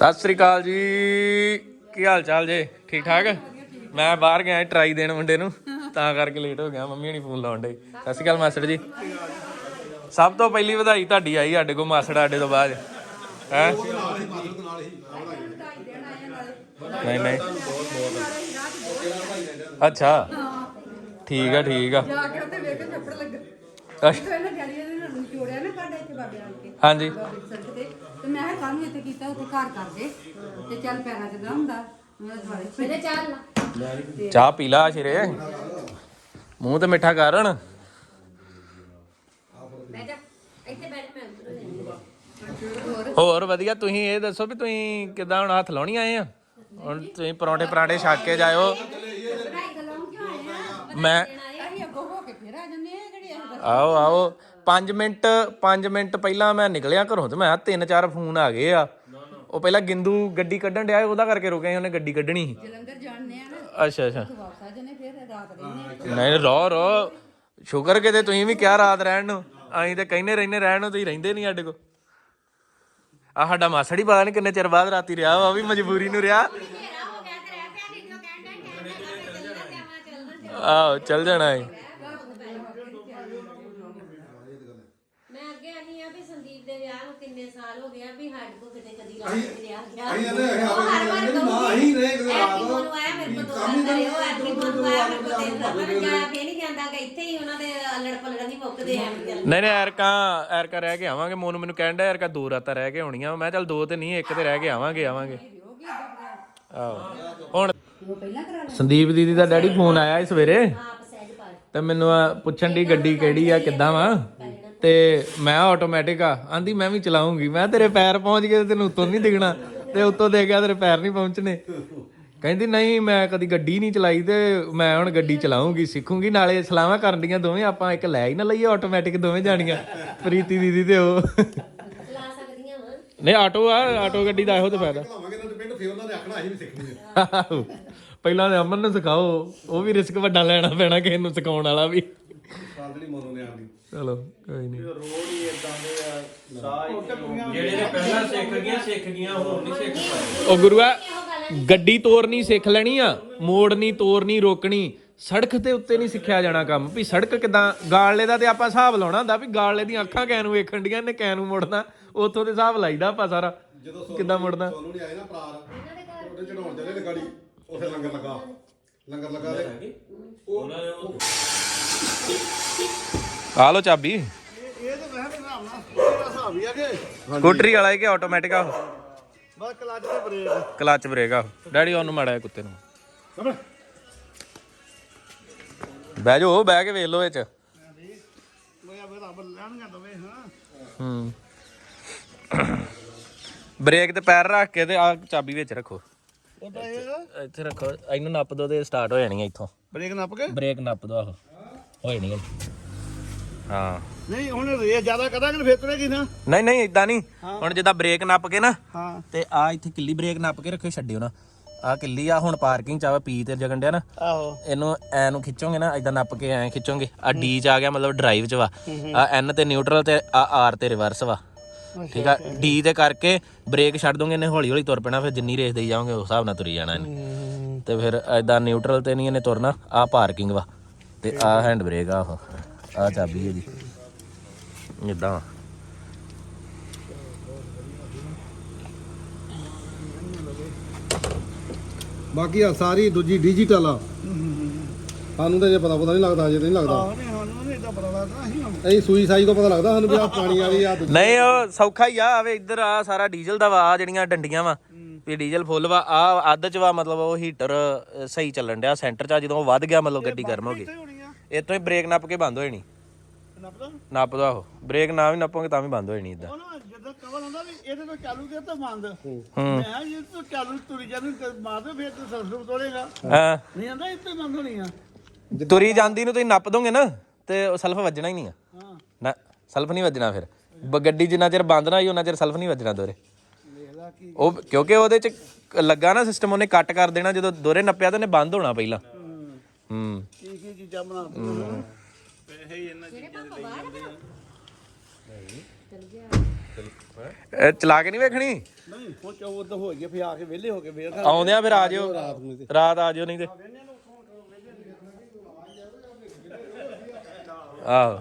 ਸਤਿ ਸ੍ਰੀ ਅਕਾਲ ਜੀ। ਕੀ ਹਾਲ ਚਾਲ ਜੇ? ਠੀਕ ਠਾਕ? ਮੈਂ ਬਾਹਰ ਗਿਆ ਟਰਾਈ ਦੇਣ ਮੁੰਡੇ ਨੂੰ, ਤਾਂ ਕਰਕੇ ਲੇਟ ਹੋ ਗਿਆ, ਮੰਮੀ ਹਣੀ ਫੋਨ ਲਾਉਣ ਡੇ ਸਤਿ ਸ੍ਰੀ ਅਕਾਲ ਮਾਸਟਰ ਜੀ। ਸਭ ਤੋਂ ਪਹਿਲੀ ਵਧਾਈ ਤੁਹਾਡੀ ਆਈ ਸਾਡੇ ਕੋਲ ਮਾਸੜ ਸਾਡੇ ਤੋਂ ਬਾਅਦ। ਹੈ? ਨਹੀਂ ਨਹੀਂ। ਅੱਛਾ। ਠੀਕ ਆ ਠੀਕ ਆ। ਜਾ ਕੇ ਉੱਥੇ ਵੇਖ ਕੇ ਥੱਪੜ ਲੱਗਾ ਅੱਛਾ, ਤੇ ਇਹਨਾਂ ਡੈਡੀ ਨੇ ਸਾਨੂੰ ਚੋੜਿਆ ਨਾ ਕਾਡਾ ਇੱਥੇ ਬਾਬੇ ਆਣ ਕੇ। ਹਾਂਜੀ। ਬਾਬੇ ਦੀ ਸੜਕ ਤੇ। ਤੇ ਮੈਂ ਕਿਹਾ ਕੱਲ ਨੂੰ ਇੱਥੇ ਕੀਤਾ ਉੱਥੇ ਘਰ ਕਰ ਦੇ ਤੇ ਚੱਲ ਪੈਰਾਂ ਚ ਦਾ ਹੁੰਦਾ। ਮੈਂ ਦੁਆਰੇ ਪਹਿਲੇ ਚੱਲ ਚਾਹ ਪੀ ਲਾ ਸ਼ੇਰੇ। ਮੂੰਹ ਤੇ ਮਿੱਠਾ ਕਰ ਹਣ। ਬੈਠਾ ਇੱਥੇ ਬੈਠ ਮੈਂ ਉੱਧਰੋਂ ਜਾਂਦੀ ਹਾਂ। ਹੋਰ ਵਧੀਆ ਤੁਸੀਂ ਇਹ ਦੱਸੋ ਵੀ ਤੁਸੀਂ ਕਿਦਾਂ ਹੁਣ ਹੱਥ ਲਾਉਣੀ ਆਏ ਆ? ਹੁਣ ਤੁਸੀਂ ਪਰੌਂਠੇ ਪਰਾਂਠੇ ਛੱਕ ਕੇ ਜਾਇਓ। ਪੜ੍ਹਾਈ ਗੱਲਾਂ ਕਿਉਂ ਆਏ ਆ? ਮੈਂ ਅਸੀਂ ਅੱਗੋਂ ਹੋ ਕੇ ਫੇਰ ਆ ਜੰਨੇ ਆ ਜਿਹੜੇ ਇਹ ਆਓ ਆਓ। 5 ਮਿੰਟ 5 ਮਿੰਟ ਪਹਿਲਾਂ ਮੈਂ ਨਿਕਲਿਆ ਘਰੋਂ ਤੇ ਮੈਂ ਤਿੰਨ ਚਾਰ ਫੋਨ ਆ ਗਏ ਆ। ਉਹ ਪਹਿਲਾਂ ਗਿੰਦੂ ਗੱਡੀ ਕੱਢਣ ਡਿਆ ਉਹਦਾ ਕਰਕੇ ਰੁਕੇ ਸੀ, ਉਹਨੇ ਗੱਡੀ ਕੱਢਣੀ ਸੀ। ਜਲੰਧਰ ਜਾਣਨੇ ਆ ਨਾ ਅੱਛਾ ਅੱਛਾ। ਤੇ ਵਾਪਸ ਆ ਜੰਨੇ ਫੇਰ ਰਾਤ ਰਹਿੰਦੇ ਆ। ਨਹੀਂ ਰੋ ਰੋ। ਸ਼ੁਕਰ ਕਿਤੇ ਤੁਸੀਂ ਵੀ ਕਿਹਾ ਰਾਤ ਰਹਿਣ ਨੂੰ। ਅਸੀਂ ਤੇ ਕਹਿੰਦੇ ਰਹਿੰਦੇ ਰਹਿਣ ਨੂੰ ਤੁਸੀਂ ਰਹਿੰਦੇ ਨਹੀਂ ਸਾਡੇ ਕੋ ਆ ਸਾਡਾ ਮਾਸੜੀ ਪਤਾ ਨਹੀਂ ਕਿੰਨੇ ਚਿਰ ਬਾਅਦ ਰਾਤੀ ਰਿਹਾ ਵਾ ਵੀ ਮਜਬੂਰੀ ਨੂੰ ਰਿਹਾ। ਹਨੇਰਾ ਹੋ ਗਿਆ ਤੇ ਰਹਿ ਪਿਆ ਨਹੀਂ ਜੋ ਕਹਿਣ ਡਿਆ ਟਾਈਮ ਨਾਲ ਚੱਲਣਾ ਤੇ ਆਵਾਂ ਚੱਲਣਾ ਆਹੋ ਚੱਲ ਜਾਣਾ ਏ ਮੈਂ ਅੱਗੇ ਆਨੀ ਆ ਵੀ ਸੰਦੀਪ ਦੇ ਵਿਆਹ ਨੂੰ ਕਿੰਨੇ ਸਾਲ ਹੋ ਗਏ ਆ ਵੀ ਸਾਡੇ ਕੋ ਕਿਤੇ ਕਦੀ ਰਾਤ ਨਹੀਂ ਰਿਹਾ ਗਿਆ। ਅਸੀਂ ਕਹਿੰਦੇ ਅਸੀਂ ਉਹ ਹਰ ਵਾਰ ਨਾ ਕਹੂਗੀ, ਅਸੀਂ ਰਹੇ ਕਿਤੇ ਰਾਤ। ਐਤਕੀ ਮੈਨੂੰ ਆਇਆ ਮੇਰੇ ਕੋਲ ਦੋ ਦਿਨ ਕਰੇ ਉਹ ਐਤਕੀ ਮੈਨੂੰ ਆਇਆ ਮੇਰੇ ਕੋਲ ਤਿੰਨ ਦਿਨ ਮੈਂ ਜਾ ਕੇ ਨਹੀਂ ਜਾਂਦਾ ਕਿ ਇੱਥੇ ਹੀ ਉਹਨਾਂ ਦੇ ਅਲੜ ਪਲੜ ਨਹੀਂ ਮੁੱਕਦੇ ਐ ਚੱਲ ਨਹੀਂ ਨਹੀਂ ਐਰਕਾ ਐਰਕਾ ਰਹਿ ਕੇ ਆਵਾਂਗੇ ਮੋਨੂ ਮੈਨੂੰ ਕਹਿਣ ਡਿਆ ਐਰਕਾ ਦੋ ਰਾਤਾਂ ਰਹਿ ਕੇ ਆਉਣੀਆਂ ਮੈਂ ਚੱਲ ਦੋ ਤੇ ਨਹੀਂ ਇੱਕ ਤੇ ਰਹਿ ਕੇ ਆਵਾਂਗੇ ਆਵਾਂਗੇ। ਆਹੋ। ਹੁਣ ਸੰਦੀਪ ਦੀਦੀ ਦਾ ਡੈਡੀ ਫੋਨ ਆਇਆ ਸੀ ਸਵੇਰੇ ਆਪ ਸਹਿਜ ਪਾ ਤੇ ਮੈਨੂੰ ਆ ਪੁੱਛਣ ਦੀ ਗੱਡੀ ਕਿਹੜੀ ਆ ਕਿੱਦਾਂ ਵਾ? ਤੇ ਮੈਂ ਆਟੋਮੈਟਿਕ ਆ। ਆਂਦੀ, ਮੈਂ ਵੀ ਚਲਾਉਂਗੀ। ਮੈਂ ਤੇਰੇ ਪੈਰ ਪਹੁੰਚ ਗਏ ਤੈਨੂੰ ਉੱਤੋਂ ਨਹੀਂ ਦਿਖਣਾ। ਤੇ ਉੱਤੋਂ ਦੇ ਗਿਆ ਤੇਰੇ ਪੈਰ ਨਹੀਂ ਪਹੁੰਚਣੇ। ਕਹਿੰਦੀ, ਨਹੀਂ, ਮੈਂ ਕਦੀ ਗੱਡੀ ਨਹੀਂ ਚਲਾਈ ਤੇ ਮੈਂ ਹੁਣ ਗੱਡੀ ਚਲਾਉਂਗੀ, ਸਿੱਖੂਗੀ। ਨਾਲੇ ਸਲਾਹਾਂ ਕਰਨ ਦੀਆਂ ਦੋਵੇਂ ਆਪਾਂ ਇੱਕ ਲੈ ਹੀ ਨਾ ਲਈਏ ਆਟੋਮੈਟਿਕ ਦੋਵੇਂ ਜਾਣੀਆਂ। ਪ੍ਰੀਤੀ ਦੀਦੀ ਤੇ ਉਹ। ਨਹੀਂ, ਆਟੋ ਆ, ਆਟੋ ਗੱਡੀ ਦਾ ਇਹੋ ਤੇ ਫਾਇਦਾ। ਪਹਿਲਾਂ ਤੇ ਅਮਨ ਨੂੰ ਸਿਖਾਓ, ਉਹ ਵੀ ਰਿਸਕ ਵੱਡਾ ਲੈਣਾ ਪੈਣਾ ਕਿਸੇ ਨੂੰ ਸਿਖਾਉਣ ਵਾਲਾ ਵੀ। ਸਾਲ ਜਿਹੜੀ ਮੋਨੋ ਨੇ ਆਂਦੀ ਚਲੋ ਕੋਈ ਨਹੀਂ ਜਿਹੜੇ ਨੇ ਪਹਿਲਾਂ ਸਿੱਖ ਗਈਆਂ ਸਿੱਖ ਗਈਆਂ ਹੋਰ ਨਹੀਂ ਸਿੱਖ ਪਾਏ ਉਹ ਗੁਰੂਆ ਗੱਡੀ ਤੋਰਨੀ ਸਿੱਖ ਲੈਣੀ ਆ ਮੋੜਨੀ ਤੋਰਨੀ ਰੋਕਣੀ। ਸੜਕ ਤੇ ਉੱਤੇ ਨਹੀਂ ਸਿੱਖਿਆ ਜਾਣਾ ਕੰਮ। ਵੀ ਸੜਕ ਕਿਦਾਂ ਗਾਲਲੇ ਦਾ ਤੇ ਆਪਾਂ ਹਿਸਾਬ ਲਾਉਣਾ ਹੁੰਦਾ ਵੀ ਗਾਲਲੇ ਦੀਆਂ ਅੱਖਾਂ ਕੈ ਨੂੰ ਵੇਖਣ ਡੀਆਂ ਨੇ ਕੈ ਨੂੰ ਮੁੜਨਾ। ਉੱਥੋਂ ਤੇ ਹਿਸਾਬ ਲਾਈਦਾ ਆਪਾਂ ਸਾਰਾ ਕਿੱਦਾਂ ਮੁੜਨਾ। ਸੋਨੂੰ ਨਹੀਂ ਆਏ ਨਾ ਪ੍ਰਾਰ ਉਹਦੇ ਚੜਾਉਣ ਚੱਲੇ ਤੇ ਗਾੜੀ ਉਥੇ ਲੰਗਰ ਲੱਗਾ। ਲੰਗਰ ਲੱਗਾ ਤੇ ਉਹਨਾਂ ਨੇ ਉਹ ਆ ਲੋ ਚਾਬੀ। ਇਹ ਤਾਂ ਮੈਂ ਵੀ ਹਿਸਾਬ ਨਾਲ ਇਹਦਾ ਹਿਸਾਬ ਹੀ ਆ ਕਿ ਸਕੂਟਰੀ ਵਾਲਾ ਹੈ ਕਿ ਆਟੋਮੈਟਿਕ ਆ? ਬਸ ਕਲੱਚ ਤੇ ਬ੍ਰੇਕ ਕਲਚ ਬ੍ਰੇਕ ਆ। ਡੈਡੀ ਉਹਨੂੰ ਮਾੜਾ ਜਿਹਾ ਕੁੱਤੇ ਨੂੰ। ਸਮਝ ਬਹਿ ਜਾਓ ਬਹਿ ਕੇ ਵੇਖ ਲਓ ਇਹ ਚ ਮੈਂ ਫਿਰ ਰੱਬ ਲੈਣਗਾ ਦਵੇ ਹਾਂ। ਹੂੰ ਬ੍ਰੇਕ ਤੇ ਪੈਰ ਰੱਖ ਕੇ ਤੇ ਆ ਚਾਬੀ ਵਿੱਚ ਰੱਖੋ। ਉਹਦਾ ਇਹ ਇੱਥੇ ਰੱਖੋ। ਇਹਨੂੰ ਨੱਪ ਦੋ ਤੇ ਸਟਾਰਟ ਹੋ ਜਾਣੀ ਆ ਇੱਥੋਂ। ਬ੍ਰੇਕ ਨੱਪ ਕੇ? ਬ੍ਰੇਕ ਨੱਪ ਦੋ ਆਹੋ। ਹੋ ਜਾਣੀ ਆ ਹਾਂ। ਨਹੀਂ ਹੁਣ ਰੇਸ ਜ਼ਿਆਦਾ ਕਰਾਂਗੇ ਤਾਂ ਫੇਰ ਤੁਰੇਗੀ ਨਾ। ਨਹੀਂ ਨਹੀਂ ਇਦਾਂ ਨਹੀਂ। ਹੁਣ ਜਿੱਦਾਂ ਬ੍ਰੇਕ ਨੱਪ ਕੇ ਨਾ ਹਾਂ। ਤੇ ਆ ਇੱਥੇ ਕਿੱਲੀ ਬ੍ਰੇਕ ਨੱਪ ਕੇ ਰੱਖਿਓ ਛੱਡਿਓ ਨਾ। ਆ ਕਿੱਲੀ ਆ ਹੁਣ ਪਾਰਕਿੰਗ ਚ ਆ ਪੀ ਤੇ ਜਗਣ ਡਿਆ ਨਾ। ਆਹੋ। ਇਹਨੂੰ ਐ ਨੂੰ ਖਿੱਚੋਗੇ ਨਾ ਇਦਾਂ ਨੱਪ ਕੇ ਐ ਖਿੱਚੋਗੇ। ਆ ਡੀ ਚ ਆ ਗਿਆ ਮਤਲਬ ਡਰਾਈਵ ਚ ਵਾ। ਆ ਐਨ ਤੇ ਨਿਊਟਰਲ ਤੇ ਆ ਆਰ ਤੇ ਰਿਵਰਸ ਵਾ। ਠੀਕ ਆ? ਡੀ ਤੇ ਕਰਕੇ ਬ੍ਰੇਕ ਛੱਡ ਦੋਗੇ ਇਹਨੇ ਹੌਲੀ ਹੌਲੀ ਤੁਰ ਪੈਣਾ ਫਿਰ ਜਿੰਨੀ ਰੇਸ ਦੇਈ ਜਾਓਗੇ ਉਸ ਹਿਸਾਬ ਨਾਲ ਤੁਰੀ ਜਾਣਾ ਇਹਨੇ। ਤੇ ਫਿਰ ਇਦਾਂ ਨਿਊਟਰਲ ਤੇ ਨਹੀਂ ਇਹਨੇ ਤੁਰਨਾ ਆ ਪਾਰਕਿੰਗ ਵਾ। ਤੇ ਆ ਹੈਂਡ ਬ੍ਰੇਕ ਆ ਉਹ। ਆ ਚਾਬੀ ਇਹਦੀ। ਇਦਾਂ ਬਾਕੀ ਆ ਸਾਰੀ ਦੂਜੀ ਡਿਜੀਟਲ ਆ। ਸਾਨੂੰ ਤਾਂ ਜੇ ਪਤਾ ਪਤਾ ਨਹੀਂ ਲੱਗਦਾ ਤਾਂ ਨਹੀਂ ਲੱਗਦਾ। ਨਹੀਂ ਸਾਨੂੰ ਨਹੀਂ ਇਦਾਂ ਪਤਾ ਲੱਗਦਾ ਅਸੀਂ ਹੁਣ ਅਸੀਂ ਸੂਈ ਸਾਈ ਤੋਂ ਪਤਾ ਲੱਗਦਾ ਸਾਨੂੰ ਵੀ ਆ ਪਾਣੀ ਵਾਲੀ ਆ ਦੂਜੀ। ਨਹੀਂ ਉਹ ਸੌਖਾ ਹੀ ਆ ਆਵੇ ਇੱਧਰ ਆ ਸਾਰਾ ਡੀਜ਼ਲ ਦਾ ਵਾ ਆਹ ਜਿਹੜੀਆਂ ਡੰਡੀਆਂ ਵਾ ਵੀ ਡੀਜ਼ਲ ਫੁੱਲ ਵਾ ਆ ਅੱਧ ਚ ਵਾ ਮਤਲਬ ਉਹ ਹੀਟਰ ਸਹੀ ਚੱਲਣ ਡਿਆ ਸੈਂਟਰ ਚ ਆ, ਜਦੋਂ ਉਹ ਵੱਧ ਗਿਆ ਮਤਲਬ ਗੱਡੀ ਗਰਮ ਹੋ ਗਈ। ਇੱਥੇ ਹੋਣੀ ਇੱਥੋਂ ਹੀ ਬ੍ਰੇਕ ਨੱਪ ਕੇ ਬੰਦ ਹੋ ਜਾਣੀ। ਨੱਪਦਾ? ਨੱਪ ਦੋ ਆਹੋ ਬ੍ਰੇਕ ਨਾ ਵੀ ਨੱਪੋਗੇ ਤਾਂ ਵੀ ਬੰਦ ਹੋ ਜਾਣੀ ਇਦਾਂ। ਉਹ ਨਾ ਜਦੋਂ ਕਵਰ ਹੁੰਦਾ ਵੀ ਇਹਦੇ ਤੋਂ ਚਾਲੂ ਤੇ ਤਾਂ ਬੰਦ? ਹੂੰ। ਮੈਂ ਕਿਹਾ ਜੇ ਤੂੰ ਚਾਲੂ ਤੁਰੀ ਜਾਂਦੀ ਤੇ ਮਾਰਦੇ ਫਿਰ ਤੂੰ ਸਰਸੂ ਤੋੜੇਗਾ। ਹਾਂ। ਨਹੀਂ ਆਂਦਾ ਇੱਥੇ ਬੰਦ ਹੋਣੀ ਆ। ਤੁਰੀ ਜਾਂਦੀ ਨੂੰ ਤੁਸੀਂ ਨੱਪ ਦੋਗੇ ਨਾ ਤੇ ਉਹ ਸਲਫ ਵੱਜਣਾ ਹੀ ਨਹੀਂ ਆ। ਹਾਂ। ਨਾ ਸਲਫ ਨਹੀਂ ਵੱਜਣਾ ਫਿਰ। ਬ- ਗੱਡੀ ਜਿੰਨਾ ਚਿਰ ਬੰਦ ਨਾ ਹੋਈ ਉਹਨਾਂ ਚਿਰ ਸਲਫ ਨਹੀਂ ਵੱਜਣਾ ਦੋਰੇ। ਵੇਖਦਾ ਕੀ ਉਹ ਕਿਉਂਕਿ ਉਹਦੇ ਚ ਲੱਗਾ ਨਾ ਸਿਸਟਮ ਉਹਨੇ ਕੱਟ ਕਰ ਦੇਣਾ ਜਦੋਂ ਦੋਰੇ ਨੱਪਿਆ ਤਾਂ ਉਹਨੇ ਬੰਦ ਹੋਣਾ ਪਹਿਲਾਂ। ਹੂੰ ਕੀ ਕੀ ਚੀਜ਼ਾਂ ਬਣਾ ਦਿੱਤੀਆਂ ਜਿਹੜੇ ਪਾਪਾ ਬਾਹਰ ਆ? ਚੱਲ ਗਿਆ। ਇਹ ਚਲਾ ਕੇ ਨਹੀਂ ਵੇਖਣੀ? ਨਹੀਂ ਹੁਣ ਚੋ ਉਦੋਂ ਹੋ ਗਿਆ ਫਿਰ ਆ ਕੇ ਵਿਹਲੇ ਹੋ ਕੇ ਵੇਖ ਆਉਂਦਿਆਂ ਫਿਰ ਆ ਜਿਓ ਰਾਤ ਆ ਜਿਓ ਨਹੀਂ ਤੇ। ਆਹੋ।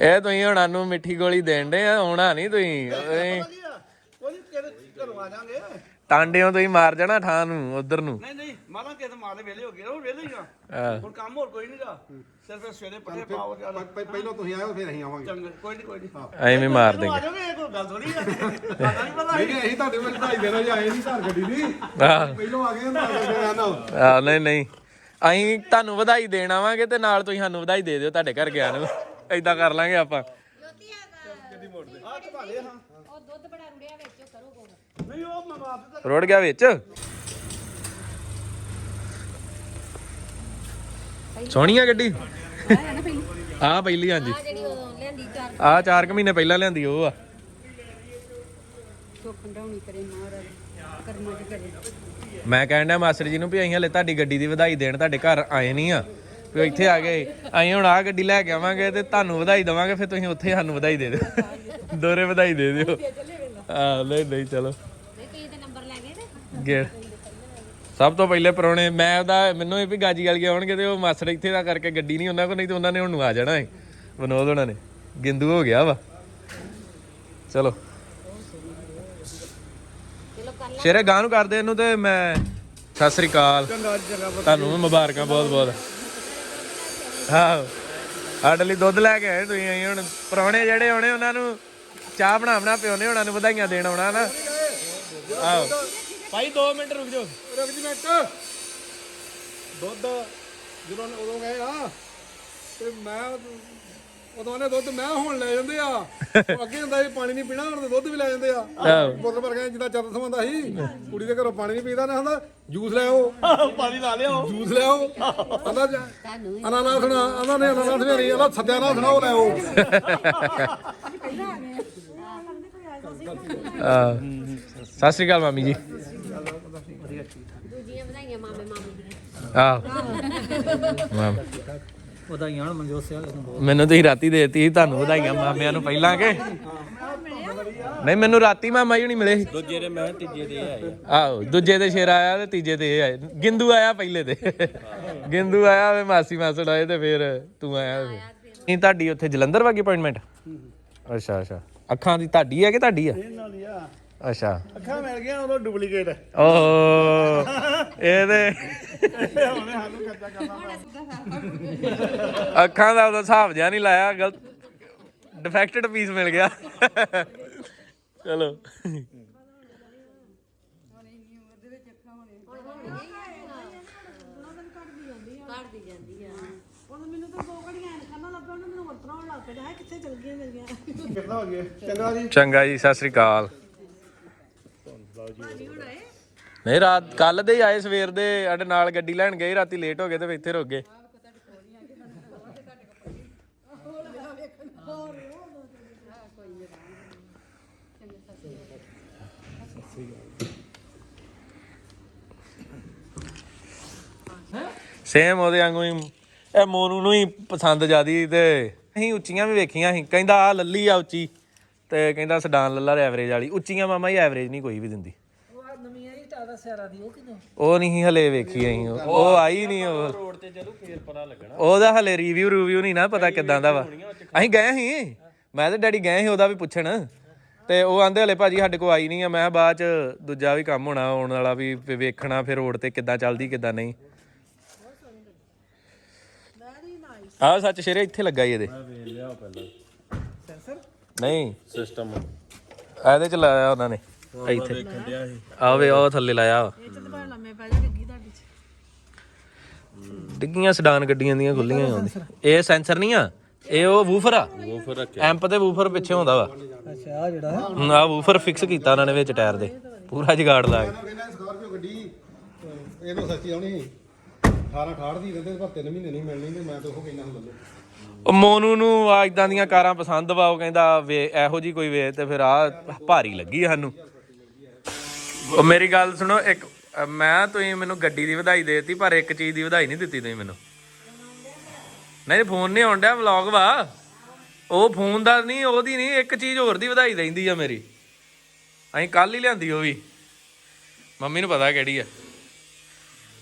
ਇਹ ਤੁਸੀਂ ਹੁਣਾਂ ਨੂੰ ਮਿੱਠੀ ਗੋਲੀ ਦੇਣ ਦੇ ਆਉਣਾ ਨਹੀਂ ਤੁਸੀਂ। ਆ ਜਾਾਂਗੇ ਟਾਂਡਿਓ ਤੁਸੀਂ ਮਾਰ ਜਾਣਾ ਠਾਂ ਨੂੰ ਉਧਰ ਨੂੰ। ਨਹੀਂ ਨਹੀਂ ਮਾਰਾਂ ਕਿਤੇ ਮਾਰਦੇ ਵਿਹਲੇ ਹੋ ਗਏ ਉਹ ਵਿਹਲੇ ਹੀ ਆ। ਆਹ, ਹੁਣ ਕੰਮ ਹੋਰ ਕੋਈ ਨਹੀਂਗਾ ਸਿਰਫ ਸਵੇਰੇ ਪੱਠੇ ਪਾਓ ਤੇ ਆਲਾ ਪਹਿਲਾਂ ਤੁਸੀਂ ਆਇਓ ਫਿਰ ਅਸੀਂ ਆਵਾਂਗੇ। ਚੰਗਾ ਕੋਈ ਨਹੀਂ ਕੋਈ ਨਹੀਂ ਐਵੇਂ ਮਾਰ ਆ ਦੇਂਗੇ। ਜਾਓਗੇ ਇਹ ਕੋਈ ਗੱਲ ਥੋੜੀ ਆ। ਪਤਾ ਨਹੀਂ ਪਤਾ ਨਹੀਂ ਨਹੀਂ, ਅਸੀਂ ਤੁਹਾਡੇ ਕੋਲ ਵਧਾਈ ਦੇਣਾ ਜੀ ਆਏ ਨਹੀਂ ਘਰ ਗੱਡੀ ਦੀ। ਆਹ ਪਹਿਲਾਂ ਆ ਗਏ ਨਾ ਤੁਹਾਡੇ ਨਾਲ ਆ ਨਹੀਂ ਨਹੀਂ। ਅਸੀਂ ਤੁਹਾਨੂੰ ਵਧਾਈ ਦੇਣ ਆਵਾਂਗੇ ਤੇ ਨਾਲ ਤੁਸੀਂ ਸਾਨੂੰ ਵਧਾਈ ਦੇ ਦਿਓ ਤੁਹਾਡੇ ਘਰ ਗਿਆ ਨੂੰ। ਏਦਾਂ ਕਰ ਲਾਂਗੇ ਆਪਾਂ। ਨਹੀਂ ਉਹ ਮੈਂ ਬਾਪ ਦਾ। ਰੋੜ ਗਿਆ ਵਿੱਚ। ਸੋਹਣੀ ਆ ਗੱਡੀ? ਆ ਪਹਿਲੀ, ਹਾਂਜੀ। ਆ 4 ਮਹੀਨੇ ਪਹਿਲਾਂ ਲਿਆਂਦੀ ਉਹ ਆ। ਮੈਂ ਕਹਿਣ ਡਿਆ ਮਾਸਟਰ ਜੀ ਨੂੰ ਵੀ ਅਸੀਂ ਹਲੇ ਤੁਹਾਡੀ ਗੱਡੀ ਦੀ ਵਧਾਈ ਦੇਣ, ਤੁਹਾਡੇ ਘਰ ਆਏ ਨਹੀਂ ਆ। ਵੀ ਇੱਥੇ ਆ ਗਏ। ਅਸੀਂ ਹੁਣ ਆ ਗੱਡੀ ਲੈ ਕੇ ਆਵਾਂਗੇ ਤੇ ਤੁਹਾਨੂੰ ਵਧਾਈ ਦੇਵਾਂਗੇ, ਫਿਰ ਤੁਸੀਂ ਉੱਥੇ ਸਾਨੂੰ ਵਧਾਈ ਦੇ ਦਿਓ। ਦੋਰੇ ਵਧਾਈ ਦੇ ਦਿਓ। ਆ ਨਹੀਂ ਨਹੀਂ, ਚਲੋ ਤੇ ਕਿਸੇ ਦੇ ਨੰਬਰ ਲੈ ਗਏ ਤੇ ਗੇੜ। ਸਭ ਤੋਂ ਪਹਿਲੇ ਪਰੋਣੇ ਮੈਂ ਉਹਦਾ, ਮੈਨੂੰ ਇਹ ਵੀ ਗਾਜੀ ਵਾਲ ਆਉਣਗੇ ਤੇ ਉਹ ਮਾਸੜ ਇੱਥੇ ਦਾ ਕਰਕੇ ਗੱਡੀ ਨਹੀਂ ਉਹਨਾਂ ਕੋਲ, ਨਹੀਂ ਤੇ ਉਹਨਾਂ ਨੇ ਹੁਣ ਨੂੰ ਆ ਜਾਣਾ ਹੈ ਵਿਨੋਦ ਉਹਨਾਂ ਨੇ। ਗਿੰਦੂ ਹੋ ਗਿਆ ਵਾ। ਚਲੋ। ਸ਼ੇਰੇ ਗਾਂ ਨੂੰ ਕਰਦੇ ਇਹਨੂੰ ਤੇ ਮੈਂ, ਸਤਿ ਸ੍ਰੀ ਅਕਾਲ। ਤੁਹਾਨੂੰ ਵੀ ਮੁਬਾਰਕਾਂ ਬਹੁਤ ਬਹੁਤ ਹਾਂ ਸਾਡੇ ਲਈ ਦੁੱਧ ਲੈ ਕੇ ਆਏ ਤੁਸੀਂ ਅਸੀਂ ਹੁਣ ਪਰੋਣੇ ਜਿਹੜੇ ਆਉਣੇ ਉਹਨਾਂ ਨੂੰ ਚਾਹ ਬਣਾ ਬਣਾ ਪਿਉਨੇ ਉਹਨਾਂ ਨੂੰ ਵਧਾਈਆਂ ਦੇਣ ਆਉਣਾ ਨਾ। ਆਹੋ। ਭਾਈ 2 ਮਿੰਟ ਰੁਕ ਜਾਓ। ਰੁਕ ਜੀ ਮਿੰਟ। ਦੁੱਧ ਜਦੋਂ ਉਦੋਂ ਗਏ ਆ ਤੇ ਮੈਂ ਉਦੋਂ ਨੇ ਦੁੱਧ ਮੈਂ ਹੁਣ ਲੈ ਜਾਂਦੇ ਆ। ਉਹ ਅੱਗੇ ਹੁੰਦਾ ਸੀ ਪਾਣੀ ਨਹੀਂ ਪੀਣਾ ਹੁਣ ਤਾਂ ਦੁੱਧ ਵੀ ਲੈ ਜਾਂਦੇ ਆ। ਮੁੱਲ ਵਰਗਾ ਜਿੱਦਾਂ ਚੱਲ ਸਮਾਂਦਾ ਸੀ ਕੁੜੀ ਦੇ ਘਰੋਂ ਪਾਣੀ ਨਹੀਂ ਪੀਦਾ ਨਾ ਹੁੰਦਾ ਜੂਸ ਲੈ ਆਓ। ਪਾਣੀ ਲਾ ਲਿਓ ਜੂਸ ਲੈ ਆਓ। ਆਂਦਾ ਅਨਾਨਾਸ ਨਾ ਆਂਦਾ ਨੇ ਅਨਾਨਾਸ ਵੀ ਨਹੀਂ ਆਂਦਾ ਸੱਦਿਆ ਨਾ ਸੁਣਾ ਉਹ ਲੈ ਆਓ। ਸਤਿ ਸ੍ਰੀ ਅਕਾਲ ਮਾਮੀ ਜੀ ਦੂਜੀਆਂ ਵਧਾਈਆਂ ਮਾਮੇ ਮਾਮੀ ਦੀਆਂ ਆਹ। ਮਾਮ ਵਧਾਈਆਂ ਹੋਣ ਮਨਜੋਤ ਸਿੰਘ ਨੂੰ ਬਹੁਤ। ਮੈਨੂੰ ਤੁਸੀਂ ਰਾਤੀ ਦੇਤੀ ਸੀ ਤੁਹਾਨੂੰ ਵਧਾਈਆਂ ਮਾਮਿਆਂ ਨੂੰ ਪਹਿਲਾਂ ਕੇ? ਨਹੀਂ ਮੈਨੂੰ ਰਾਤੀ ਮਾਮਾ ਜੀ ਨਹੀਂ ਮਿਲੇ ਸੀ। ਦੂਜੇ ਦੇ ਮੈਂ ਤੀਜੇ ਦੇ ਆਏ ਆਹੋ ਦੂਜੇ ਤੇ ਸ਼ੇਰ ਆਇਆ ਤੇ ਤੀਜੇ ਇਹ ਆਏ। ਗਿੰਦੂ ਆਇਆ ਪਹਿਲੇ ਤੇ। ਗਿੰਦੂ ਆਇਆ ਵੇ ਮਾਸੀ ਮਾਸੜ ਆਏ ਤੇ ਫਿਰ ਤੂੰ ਆਇਆ ਫਿਰ। ਨਹੀਂ ਤੁਹਾਡੀ ਉੱਥੇ ਜਲੰਧਰ ਵਾਗੀ ਅਪਾਇੰਟਮੈਂਟ ਅੱਛਾ ਅੱਛਾ। ਅੱਖਾਂ ਦੀ ਤੁਹਾਡੀ ਹੈ ਕਿ ਤੁਹਾਡੀ ਆ? ਨਾਲ ਹੀ ਆ। ਅੱਛਾ। ਅੱਖਾਂ ਮਿਲ ਗਿਆ ਉਦੋਂ ਡੁਪਲੀਕੇਟ ਓਹ ਇਹਦੇ ਉਹਨੇ ਸਾਨੂੰ ਖਰਚਾ ਕਰਨਾ ਅੱਖਾਂ ਦਾ ਉਹਦਾ ਹਿਸਾਬ ਜਿਆ ਨਹੀਂ ਲਾਇਆ ਗਲਤ ਡਿਫੈਕਟਡ ਪੀਸ ਮਿਲ ਗਿਆ। ਚਲੋ। ਘੜਦੀ ਜਾਂਦੀ ਆ ਕਿੰਨਾ ਹੋ ਗਿਆ ਚੰਗਾ ਜੀ ਚੰਗਾ ਜੀ ਸਤਿ ਸ੍ਰੀ ਅਕਾਲ। ਨਹੀਂ, ਰਾਤ ਕੱਲ ਦੇ ਹੀ ਆਏ ਸਵੇਰ ਦੇ, ਸਾਡੇ ਨਾਲ ਗੱਡੀ ਲੈਣ ਗਏ, ਰਾਤੀ ਲੇਟ ਹੋ ਗਏ ਤੇ ਇੱਥੇ ਰੁਕ ਗਏ। ਸੇਮ ਉਹਦੇ ਵਾਂਗੂ ਹੀ। ਇਹ ਮੋਨੂ ਨੂੰ ਹੀ ਪਸੰਦ ਜਿਆਦੀ ਤੇ ਅਸੀਂ ਉੱਚੀਆਂ ਵੀ ਵੇਖੀਆਂ ਸੀ। ਕਹਿੰਦਾ ਆ ਲੱਲੀ ਆ ਉੱਚੀ ਤੇ ਕਹਿੰਦਾ ਸਡਾਨ ਲੱਲਾ ਐਵਰੇਜ ਵਾਲੀ। ਉੱਚੀਆਂ ਮਾਮਾ ਹੀ ਐਵਰੇਜ ਨਹੀਂ, ਕੋਈ ਵੀ ਦਿੰਦੀ। ਸਿਆਰਾ ਦੀ ਉਹ ਕਿਦੋਂ? ਉਹ ਨਹੀਂ ਹਲੇ ਵੇਖੀ ਅਸੀਂ ਉਹ ਉਹ ਆਈ ਨਹੀਂ ਉਹ। ਰੋਡ ਤੇ ਚਲੋ ਫੇਰ ਪਤਾ ਲੱਗਣਾ। ਉਹਦਾ ਹਲੇ ਰਿਵਿਊ ਰਿਵਿਊ ਨਹੀਂ ਨਾ ਪਤਾ ਕਿਦਾਂ ਦਾ ਵਾ। ਅਸੀਂ ਗਏ ਸੀ। ਮੈਂ ਤੇ ਡੈਡੀ ਗਏ ਸੀ ਉਹਦਾ ਵੀ ਪੁੱਛਣ। ਤੇ ਉਹ ਆਂਦੇ ਹਲੇ ਭਾਜੀ ਸਾਡੇ ਕੋਲ ਆਈ ਨਹੀਂ ਆ ਮੈਂ ਕਿਹਾ ਬਾਅਦ ਚ ਦੂਜਾ ਵੀ ਕੰਮ ਹੋਣਾ ਆਉਣ ਵਾਲਾ ਵੀ ਵੀ ਵੇਖਣਾ ਫਿਰ ਰੋਡ ਤੇ ਕਿੱਦਾਂ ਚੱਲਦੀ ਕਿੱਦਾਂ ਨਹੀਂ। ਆਹ ਸੱਚ ਸ਼ੇਰੇ ਇੱਥੇ ਲੱਗਾ ਹੀ ਇਹਦੇ। ਲਿਆ ਪਹਿਲਾਂ। ਨਹੀਂ। ਸਿਸਟਮ ਇਹਦੇ ਚ ਲਾਇਆ ਉਹਨਾਂ ਨੇ। ਇੱਥੇ। ਆਵੇ ਉਹ ਥੱਲੇ ਲਾਇਆ ਡਿੱਗੀਆਂ ਸਡਾਨ ਗੱਡੀਆਂ ਦੀਆਂ ਖੁੱਲੀਆਂ ਹੀ ਆਉਂਦੀ ਇਹ ਸੈਂਸਰ ਨਹੀਂ ਆ ਇਹ ਉਹ ਵੂਫਰ ਆ। ਉਹ ਫਿਰ ਰੱਖਿਆ। ਐਂਪ ਤੇ ਵੂਫਰ ਪਿੱਛੇ ਹੁੰਦਾ ਵਾ। ਅੱਛਾ ਆ ਜਿਹੜਾ ਹੁਣ ਆ ਵੂਫਰ ਫਿਕਸ ਕੀਤਾ ਉਹਨਾਂ ਨੇ ਵਿੱਚ ਟਾਇਰ ਦੇ। ਪੂਰਾ ਜਗਾੜ ਲਾ ਕੇ। ਕਹਿੰਦਾ ਸਕਾਰਪੀਓ ਗੱਡੀ। ਅਹ ਇਹਨੂੰ ਸਸਤੀ ਆਉਣੀ ਸੀ। 18 68 ਦੀ ਦਿੰਦੇ ਪਰ 3 ਮਹੀਨੇ ਨਹੀਂ ਮਿਲਣੀ ਤੇ ਮੈਂ ਤਾਂ ਉਹ ਕਹਿੰਦਾ ਹੁੰਦਾ ਉਹ ਮੋਨੂ ਨੂੰ ਆ ਇਦਾਂ ਦੀਆਂ ਕਾਰਾਂ ਪਸੰਦ ਵਾ ਉਹ ਕਹਿੰਦਾ ਵੇ ਇਹੋ ਜੀ ਕੋਈ ਵੇ ਤੇ ਫਿਰ ਆ ਭਾਰੀ ਲੱਗੀ ਸਾਨੂੰ। ਉਹ ਮੇਰੀ ਗੱਲ ਸੁਣੋ ਇੱਕ ਅ, ਮੈਂ ਤੁਸੀਂ ਮੈਨੂੰ ਗੱਡੀ ਦੀ ਵਧਾਈ ਦੇਤੀ ਪਰ ਇੱਕ ਚੀਜ਼ ਦੀ ਵਧਾਈ ਨਹੀਂ ਦਿੱਤੀ ਤੁਸੀਂ ਮੈਨੂੰ। ਨਹੀਂ ਫੋਨ ਨਹੀਂ ਡਿਆ ਵਲੌਗ ਵਾ। ਉਹ ਫੋਨ ਦਾ ਨਹੀਂ ਉਹਦੀ ਨਹੀਂ ਇੱਕ ਚੀਜ਼ ਹੋਰ ਦੀ ਵਧਾਈ ਰਹਿੰਦੀ ਆ ਮੇਰੀ। ਅਸੀਂ ਕੱਲ ਹੀ ਲਿਆਂਦੀ ਉਹ ਵੀ। ਮੰਮੀ ਨੂੰ ਪਤਾ ਕਿਹੜੀ ਆ।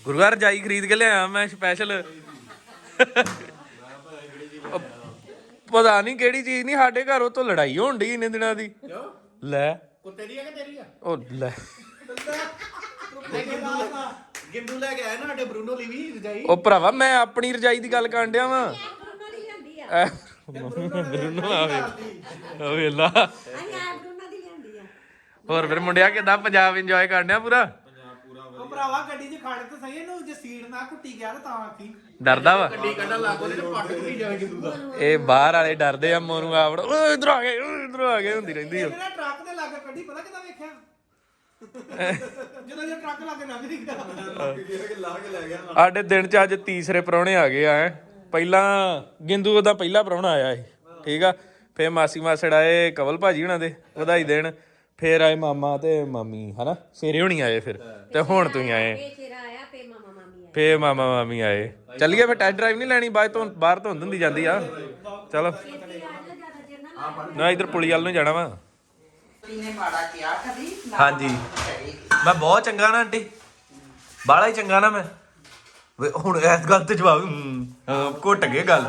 ਗੁਰੂਵਾਰ ਜਾਈ ਖਰੀਦ ਕੇ ਲਿਆਇਆ ਮੈਂ ਸਪੈਸ਼ਲ ਪਤਾ ਨਹੀਂ ਕਿਹੜੀ ਚੀਜ਼ ਨਹੀਂ ਸਾਡੇ ਘਰ ਉਹ ਤੋਂ ਲੜਾਈ ਹੋਣ ਡਈ ਇੰਨੇ ਦਿਨਾਂ ਦੀ। ਲੈ। ਕੁੱਤੇ ਦੀ ਆ ਕਿ ਤੇਰੀ ਆ? ਉਹ ਲੈ। ਗਿੰਦੂ ਲੈ ਕੇ ਆਇਆ ਨਾ ਸਾਡੇ ਬਰੂਨੋ ਲਈ ਵੀ ਰਜਾਈ। ਉਹ ਭਰਾਵਾ ਮੈਂ ਆਪਣੀ ਰਜਾਈ ਦੀ ਗੱਲ ਕਰਨ ਡਿਆ ਵਾਂ। ਉਹਨਾਂ ਦੀ ਲਿਆਂਦੀ ਆ। ਬਰੂਨੋ ਆਵੇ। ਉਹ ਵੇਲਾ ਅਸੀਂ ਆਪ ਉਹਨਾਂ ਦੀ ਲਿਆਂਦੀ ਆ। ਹੋਰ ਫਿਰ ਮੁੰਡਿਆ ਕਿਦਾਂ ਪੰਜਾਬ ਇੰਜੋਏ ਕਰਨ ਡਿਆ ਪੂਰਾ? ਉਹ ਭਰਾਵਾ ਗੱਡੀ 'ਚ ਖੜ ਤੇ ਸਹੀ ਇਹਨੂੰ ਜੇ ਸੀਟ ਨਾ ਘੁੱਟੀ ਗਿਆ ਤਾਂ ਤਾਂ ਆਖੀ। ਡਰਦਾ ਵਾ? ਗੱਡੀ ਕੱਢਣ ਲੱਗ ਉਹਦੇ ਤੇ ਪੱਟ ਕੁੱਟੀ ਜਾਵੇ ਗਿੰਦੂ ਦਾ ਇਹ ਬਾਹਰ ਵਾਲੇ ਡਰਦੇ ਆ ਮੋਨੂੰ ਆਵੜ। ਓਏ ਇਧਰ ਆ ਗਏ ਓਏ ਇਧਰ ਆ ਗਏ ਹੁੰਦੀ ਰਹਿੰਦੀ ਆ। ਟਰੱਕ ਦੇ ਲਾਗੇ ਕੱਢੀ ਪਤਾ ਕਿਦਾਂ ਵੇਖਿਆ? ਜਦੋਂ ਜੇ ਟਰੱਕ ਲਾਗੇ ਲੰਘ ਨਹੀਂ ਗਿਆ। ਸਾਡੇ ਦਿਨ ਚ ਅੱਜ ਤੀਸਰੇ ਪ੍ਰਾਹੁਣੇ ਆ ਗਏ ਆ ਹੈਂ। ਪਹਿਲਾਂ ਗਿੰਦੂ ਉਹਦਾ ਪਹਿਲਾ ਪ੍ਰਾਹੁਣਾ ਆਇਆ ਸੀ ਠੀਕ ਆ? ਫੇਰ ਮਾਸੀ ਮਾਸੜ ਆਏ ਕਵਲ ਭਾਜੀ ਹੁਣਾਂ ਦੇ ਵਧਾਈ ਦੇਣ। ਫੇਰ ਆਏ ਮਾਮਾ ਤੇ ਮਾਮੀ ਹਨਾ? ਸੇਰੇ ਹੁਣੀ ਆਏ ਫਿਰ ਤੇ ਹੁਣ ਤੁਸੀਂ ਆਏ। ਇਹ ਤੇਰਾ ਆਇਆ ਤੇ ਮਾਮਾ ਮਾਮੀ ਆਏ। ਫੇਰ ਮਾਮਾ ਮਾਮੀ ਆਏ। ਚੱਲੀਏ ਫੇਰ ਟੈਸਟ ਡਰਾਈਵ ਨਹੀਂ ਲੈਣੀ ਬਾਅਦ ਤੋਂ ਬਾਹਰ ਧੁੰਦ ਹੁੰਦੀ ਜਾਂਦੀ ਆ। ਚਲੋ। ਨਾ ਇਧਰ ਪੁਲੀ ਵੱਲ ਨੂੰ ਜਾਣਾ ਵਾ। ਨੇ ਮਾੜਾ ਕਿਹਾ ਕਦੀ ਹਾਂਜੀ। ਮੈਂ ਬਹੁਤ ਚੰਗਾ ਨਾ ਆਂਟੀ। ਬਾਲਾ ਹੀ ਚੰਗਾ ਨਾ ਮੈਂ। ਵੇ ਹੁਣ ਇਸ ਗੱਲ ਤੇ ਜਵਾਬ ਹਮ, ਹਾਂ, ਘੁੱਟ ਗਏ ਗੱਲ।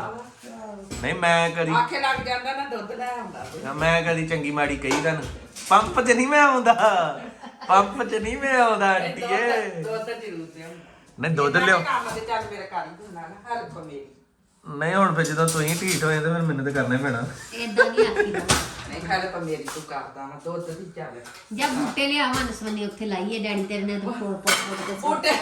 ਨਹੀਂ ਮੈਂ ਕਦੀ ਆਖੇ ਲੱਗ ਜਾਂਦਾ ਨਾ ਦੁੱਧ ਲੈ ਆਉਂਦਾ ਮੈਂ ਕਦੀ ਚੰਗੀ ਮਾੜੀ ਕਹੀ ਤੁਹਾਨੂੰ ਪੰਪ 'ਚ ਨਹੀਂ ਮੈਂ ਆਉਂਦਾ। ਪੰਪ 'ਚ ਨਹੀਂ ਮੈਂ ਆਉਂਦਾ ਆਂਟੀਏ ਦੁੱਧ ਜ਼ਰੂਰ ਤੇ ਨਹੀਂ ਦੁੱਧ ਲਿਓ ਕੰਮ ਤੇ ਚੱਲ ਮੇਰਾ ਕਰ ਹੀ ਦਿੰਦਾ ਨਾ ਹੈਲਪ ਮੇਰੀ। ਨਹੀਂ ਹੁਣ ਫਿਰ ਜਦੋਂ ਤੁਸੀਂ ਢੀਠ ਹੋਏ ਤੇ ਫਿਰ ਮੈਨੂੰ ਤਾਂ ਕਰਨਾ ਹੀ ਪੈਣਾ। ਇਦਾਂ ਨਹੀਂ ਆਖੀਦਾ। ਨਹੀਂ ਹੈਲਪ ਮੇਰੀ ਤੂੰ ਕਰਦਾ ਨਾ ਦੁੱਧ ਦੀ ਚੱਲ। ਜਾਂ ਬੂਟੇ ਲਿਆਵਾਂ ਨਸਵੰਨੇ ਉੱਥੇ ਲਾਈਏ ਡੈਡੀ ਤੇਰੇ ਨੇ ਤਾਂ ਪੋੜ ਪੋੜ ਪੋੜ ਕੇ। ਬੂਟੇ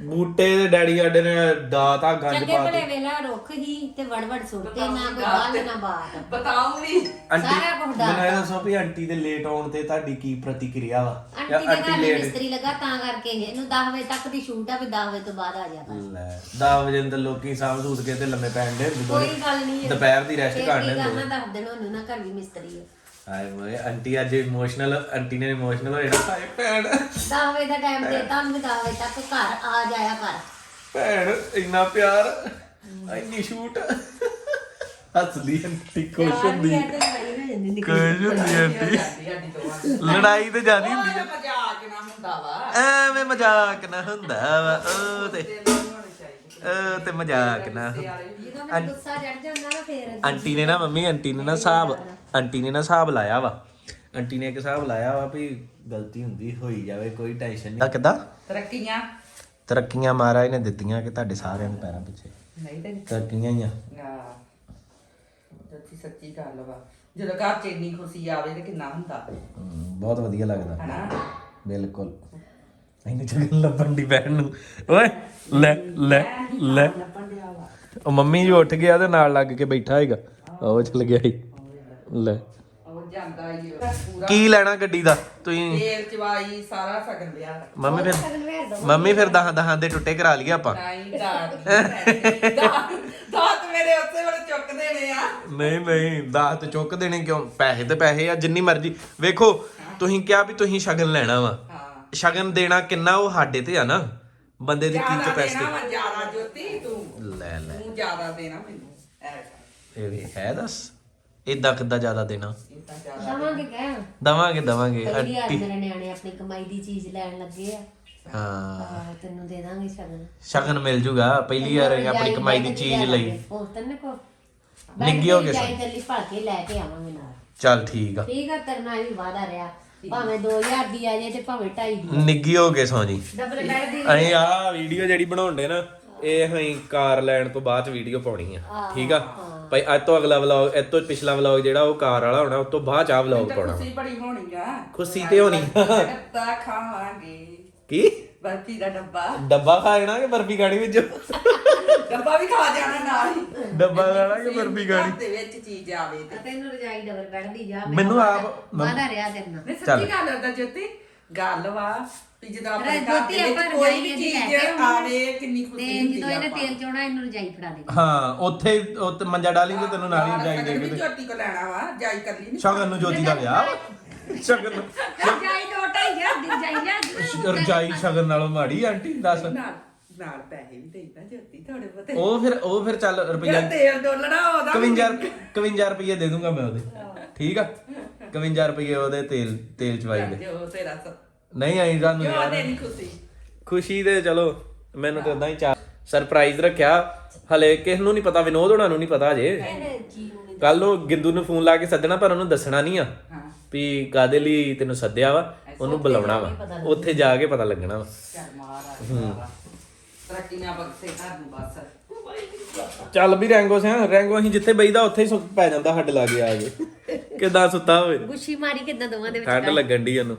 ਬੂਟੇ ਦੇ ਡੈਡੀ ਸਾਡੇ ਨੇ ਦਾ ਤਾਂ ਗੰਜ ਚੰਗੇ ਭਲੇ ਵੇਲਾ ਰੁੱਖ ਹੀ ਤੇ ਵੜ ਵੜ ਸੁੱਟਦੇ ਨਾ ਕੋਈ ਗੱਲ ਨਾ ਬਾਤ ਬਤਾਉਂਗੀ ਸਾਰਾ ਕੁਝ ਮੈਨੂੰ ਇਹ ਦੱਸ ਵੀ ਆਂਟੀ ਦੇ ਲੇਟ ਆਉਣ ਤੇ ਤੁਹਾਡੀ ਕੀ ਪ੍ਰਤੀਕਿਰਿਆ ਵਾ? ਆਂਟੀ ਦੇ ਘਰ ਮਿਸਤਰੀ ਲੱਗਾ ਤਾਂ ਕਰਕੇ ਇਹਨੂੰ 10 ਵਜੇ ਤੱਕ ਦੀ ਸ਼ੂਟ ਆ ਵੀ 10 ਵਜੇ ਤੋਂ ਬਾਅਦ ਆ ਜਾਣਾ ਲੈ 10 ਵਜੇ ਅੰਦਰ ਲੋਕੀ ਸਾਂਭ ਸੂਤ ਕੇ ਤੇ ਲੰਮੇ ਪੈਣ ਦੇ ਕੋਈ ਗੱਲ ਨਹੀਂ। ਹੈ ਦੁਪਹਿਰ ਦੀ ਰੈਸਟ ਕਰਨ ਦੇ ਕਰਨਾ ਦੱਸ ਦੇਣ ਉਹਨੂੰ ਨਾ ਘਰ ਵੀ ਮਿਸਤਰੀ ਹੈ ਹਾਏ ਓਏ ਆਂਟੀ ਅੱਜ ਇਮੋਸ਼ਨਲ ਆਂਟੀ ਨੇ ਇਮੋਸ਼ਨਲ ਹੋ ਜਾਣਾ। ਹਾਏ ਭੈਣ। 10 ਵਜੇ ਦਾ ਟਾਈਮ ਦੇ ਤੁਹਾਨੂੰ ਵੀ 10 ਵਜੇ ਤੱਕ ਘਰ ਆ ਜਾਇਆ ਕਰ। ਭੈਣ ਇੰਨਾ ਪਿਆਰ ਇੰਨੀ ਸ਼ੂਟ ਹੱਸਦੀ ਆਂਟੀ ਖੁਸ਼ ਹੁੰਦੀ। ਖੁਸ਼ ਹੁੰਦੀ ਆਂਟੀ। ਦੋਵਾਂ ਲੜਾਈ ਤੇ ਜਿਆਦੀ ਹੁੰਦੀ ਆ। ਮਜ਼ਾਕ ਨਾ ਹੁੰਦਾ ਵਾ। ਐਵੇਂ ਮਜ਼ਾਕ ਨਾ ਹੁੰਦਾ ਵਾ ਉਹ ਤੇ ਤੇ ਮਜ਼ਾਕ ਨਾ। ਹੁੰਦਾ। ਜਦੋਂ ਮੈਨੂੰ ਗੁੱਸਾ ਚੜ ਜਾਂਦਾ ਨਾ ਫੇਰ ਆਂਟੀ ਨੇ ਨਾ ਮੰਮੀ ਆਂਟੀ ਨੇ ਨਾ ਹਿਸਾਬ ਆਂਟੀ ਨੇ ਨਾ ਹਿਸਾਬ ਲਾਇਆ ਵਾ। ਆਂਟੀ ਨੇ ਇੱਕ ਹਿਸਾਬ ਲਾਇਆ ਵਾ ਵੀ ਗਲਤੀ ਹੁੰਦੀ ਹੋਈ ਜਾਵੇ ਕੋਈ ਟੈਨਸ਼ਨ ਨਹੀਂ। ਕਿਦਾਂ? ਤਰੱਕੀਆਂ। ਤਰੱਕੀਆਂ ਮਹਾਰਾਜ ਨੇ ਦਿੱਤੀਆਂ ਕਿ ਤੁਹਾਡੇ ਸਾਰਿਆਂ ਦੇ ਪੈਰਾਂ ਪਿੱਛੇ। ਨਹੀਂ ਤੇ ਤਰੱਕੀਆਂ ਹੀ ਆ। ਨਾ ਸੱਚੀ ਸੱਚੀ ਗੱਲ ਵਾ। ਜਦੋਂ ਘਰ ਚ ਇੰਨੀ ਖੁਸ਼ੀ ਆਵੇ ਤੇ ਕਿੰਨਾ ਹੁੰਦਾ। ਹਮ, ਬਹੁਤ ਵਧੀਆ ਲੱਗਦਾ। ਹਨਾ? ਬਿਲਕੁਲ। ਇਹਨੂੰ ਚੰਗਨ ਲੱਭਣ ਦੀ ਬਹਿਣ ਨੂੰ। ਓਏ ਲੈ ਲੈ ਲੈ। ਉਹ ਮੰਮੀ ਜੀ ਉੱਠ ਗਿਆ ਤੇ ਨਾਲ ਲੱਗ ਕੇ ਬੈਠਾ ਹੈਗਾ। ਉਹ ਚਲ ਗਿਆ ਸੀ। ਲੈ। ਉਹ ਜਾਂਦਾ ਹੀ ਪੂਰਾ ਕੀ ਲੈਣਾ ਗੱਡੀ ਦਾ? ਤੁਸੀਂ ਤੇਲ ਚਵਾਈ ਸਾਰਾ ਸਗਨ ਵਿਆਹ ਦਾ। ਮੰਮੀ ਫਿਰ ਮੰਮੀ ਫਿਰ ਦਹਾਂ ਦਹਾਂ ਦੇ ਟੁੱਟੇ ਕਰਾ ਲਈਏ ਆਪਾਂ। ਨਹੀਂ ਦਾਤ ਦਾਤ ਮੇਰੇ ਉੱਤੇ ਵਾਲੇ ਚੁੱਕਦੇ ਨੇ ਆ। ਨਹੀਂ ਨਹੀਂ ਦਾਤ ਚੁੱਕ ਦੇਣੇ ਕਿਉਂ? ਪੈਸੇ ਤੇ ਪੈਸੇ ਆ ਜਿੰਨੀ ਮਰਜ਼ੀ। ਵੇਖੋ ਤੁਸੀਂ ਕਿਹਾ ਵੀ ਤੁਸੀਂ ਸ਼ਗਨ ਲੈਣਾ ਵਾ। ਸ਼ਗਨ ਦੇਣਾ ਕਿੰਨਾ ਉਹ ਸਾਡੇ ਤੇ ਆ ਨਾ? ਬੰਦੇ ਦੀ ਕੀ ਕਪੈਸਿਟੀ ਵਾ ਜ਼ਿਆਦਾ ਜੋਤੀ ਤੂੰ ਲੈ ਲੈ। ਤੂੰ ਜ਼ਿਆਦਾ ਦੇਣਾ ਮੈਨੂੰ ਐ ਇਹ ਵੀ ਹੈ ਦੱਸ। ਇਦਾਂ ਕਿੱਦਾਂ ਜ਼ਿਆਦਾ ਦੇਣਾ? ਜ਼ਿਆਦਾ ਦਵਾਂਗੇ ਕਹਿ। ਦਵਾਂਗੇ ਦਵਾਂਗੇ। ਆਂਟੀ ਮੇਰੇ ਨਿਆਣੇ ਆਪਣੀ ਕਮਾਈ ਦੀ ਚੀਜ਼ ਲੈਣ ਲੱਗੇ ਆ। ਹਾਂ। ਆਹ, ਤੈਨੂੰ ਦੇ ਦਾਂਗੇ ਸ਼ਗਨ। ਸ਼ਗਨ ਮਿਲ ਜੂਗਾ ਪਹਿਲੀ ਵਾਰ ਆਪਣੀ ਕਮਾਈ ਦੀ ਚੀਜ਼ ਲਈ। ਹੋਰ ਤੈਨੂੰ ਕੋ ਨਿੱਘੀ ਹੋ ਗਏ ਸਨ। ਜਾਈ ਦਿੱਲੀ ਭੜ ਕੇ ਲੈ ਕੇ ਆਵਾਂਗੇ ਨਾਲ। ਚੱਲ ਠੀਕ ਆ। ਠੀਕ ਆ ਤੇਰੇ ਨਾਲ ਵੀ ਵਾਦਾ ਰਿਹਾ। ਭਾਵੇਂ 2000 ਦੀ ਆ ਜੇ ਤੇ ਭਾਵੇਂ 2.5 ਦੀ ਨਿੱਗੀ ਹੋ ਗਏ ਸੌ ਜੀ। ਡਬਲ ਬੈੱਡ ਦੀ ਅਸੀਂ ਆਹ ਵੀਡੀਓ ਜਿਹੜੀ ਬਣਾਉਂਦੇ ਨਾ ਇਹ ਅਸੀਂ ਕਾਰ ਲੈਣ ਤੋਂ ਬਾਅਦ ਵੀਡੀਓ ਪਾਉਣੀ ਆ। ਠੀਕ ਆ? ਭਾਈ ਅੱਜ ਤੋਂ ਅਗਲਾ ਵਲੌਗ ਇਹ ਤੋਂ ਪਿਛਲਾ ਵਲੌਗ ਜਿਹੜਾ ਉਹ ਕਾਰ ਵਾਲਾ ਹੋਣਾ ਉਸ ਤੋਂ ਬਾਅਦ ਚ ਆ ਵਲੌਗ ਪਾਉਣਾ। ਖੁਸ਼ੀ ਬੜੀ ਹੋਣੀ ਆ। ਖੁਸ਼ੀ ਤੇ ਹੋਣੀ। ਖਾਵਾਂਗੇ। ਕੀ? ਬਰਫੀ ਦਾ ਡੱਬਾ। ਡੱਬਾ ਖਾ ਜਾਣਾ ਕਿ ਬਰਫੀ ਖਾਣੀ ਵਿੱਚ? ਡੱਬਾ ਵੀ ਖਾ ਜਾਣਾ ਨਾਲ ਹੀ। ਡੱਬਾ ਖਾਣਾ ਕਿ ਬਰਫੀ ਖਾਣੀ ਘਰ ਦੇ ਵਿੱਚ ਚੀਜ਼ ਆਵੇ ਤੇ। ਤੈਨੂੰ ਰਜਾਈ ਡਬਲ ਬੈੱਡ ਦੀ ਜਾ ਮੈਨੂੰ ਆਪ ਵਾਦਾ ਰਿਹਾ ਤੇਰੇ ਨਾਲ। ਨਹੀਂ ਸੱਚੀ ਗੱਲ ਤਾਂ ਜੋਤੀ ਗੱਲ ਵਾ ਵੀ ਜਦੋਂ ਆਪਣੇ ਘਰ ਦੇ ਵਿੱਚ ਕੋਈ ਰਜਾਈ ਵੀ ਚੀਜ਼ ਆਵੇ ਕਿੰਨੀ ਖੁਸ਼ੀ ਹੁੰਦੀ ਜਦੋਂ ਆ ਇਹਨੇ ਤੇਲ ਚੋਣਾ ਇਹਨੂੰ ਰਜਾਈ ਫੜਾ ਦੇ। ਹਾਂ ਉੱਥੇ ਉੱਤੇ ਮੰਜਾ ਡਾਲੀ ਤੇ ਤੈਨੂੰ ਨਾਲ ਹੀ ਜਾਈ ਦੇ ਕੇ ਜੋਤੀ ਕੋ ਲੈਣਾ ਵਾ ਜਾਈ ਕਰ ਲਈ ਨਹੀਂ ਸ਼ਗਨ ਨੂੰ ਜੋਤੀ ਦਾ ਵਿਆਹ ਸ਼ਗਨ ਰਜਾਈ ਦੋ ਢਾਈ ਹਜ਼ਾਰ ਦੀ ਰਜਾਈ ਲਿਆ ਰਜਾਈ ਸ਼ਗਨ ਨਾਲੋਂ ਮਾੜੀ ਆਂਟੀ ਦੱਸ। ਨਾਲ ਨਾਲ ਪੈਸੇ ਵੀ ਦੇਈਦਾ ਜੋਤੀ ਥੋੜੇ ਬਹੁਤੇ। ਉਹ ਫਿਰ ਉਹ ਫਿਰ ਚੱਲ ਰੁਪਈਆ ਤੇਲ ਡੋਲਣਾ ਉਹਦਾ 51 51 ਰੁਪਏ ਦੇ ਦੂੰਗਾ ਮੈਂ ਉਹਦੇ। ਠੀਕ ਆ? 51 ਰੁਪਏ ਉਹਦੇ ਤੇਲ ਤੇਲ ਚਵਾਈ ਦੇ। ਜੋ ਤੇਰਾ ਸ ਨਹੀਂ ਆਈ ਸਾਨੂੰ ਜੋ ਯਾਰ ਖੁਸ਼ੀ। ਖੁਸ਼ੀ ਦੇ ਚਲੋ ਮੈਨੂੰ ਤਾਂ ਉਦਾਂ ਹੀ ਚਾ ਸਰਪ੍ਰਾਈਜ਼ ਰੱਖਿਆ। ਹਲੇ ਕਿਸ ਨੂੰ ਨਹੀਂ ਪਤਾ ਵਿਨੋਦ ਹੋਣਾ ਨੂੰ ਨਹੀਂ ਪਤਾ ਅਜੇ। ਕੱਲ ਨੂੰ ਗਿੰਦੂ ਨੂੰ ਫੋਨ ਲਾ ਕੇ ਸੱਦਣਾ ਪਰ ਉਹਨੂੰ ਦੱਸਣਾ ਨਹੀਂ ਆ ਹਾਂ। ਵੀ ਕਾਦੇ ਲਈ ਤੈਨੂੰ ਸੱਦਿਆ ਵਾ ਉਹਨੂੰ ਬੁਲਾਉਣਾ ਵਾ। ਉੱਥੇ ਜਾ ਕੇ ਪਤਾ ਲੱਗਣਾ ਵਾ। ਚੱਲ ਮਾਰਾ ਤਰੱਕੀ ਨਾ ਬਖਸ਼ੇ ਘਰ ਨੂੰ ਬਸ। ਚੱਲ ਵੀ ਰੈਂਗੋ ਸਿਆ ਰੈਂਗੋ ਅਸੀਂ ਜਿੱਥੇ ਬਈਦਾ ਉੱਥੇ ਹੀ ਸੁੱਕ ਪੈ ਜਾਂਦਾ ਹੱਡ ਲਾ ਕੇ ਆ ਕੇ। ਕਿਦਾਂ ਸੁੱਤਾ ਹੋਵੇ? ਗੁੱਛੀ ਮਾਰੀ ਕਿਦਾਂ ਦੋਵਾਂ ਦੇ ਵਿੱਚ ਠੰਡ ਲੱਗਣ ਦੀ ਉਹਨੂੰ।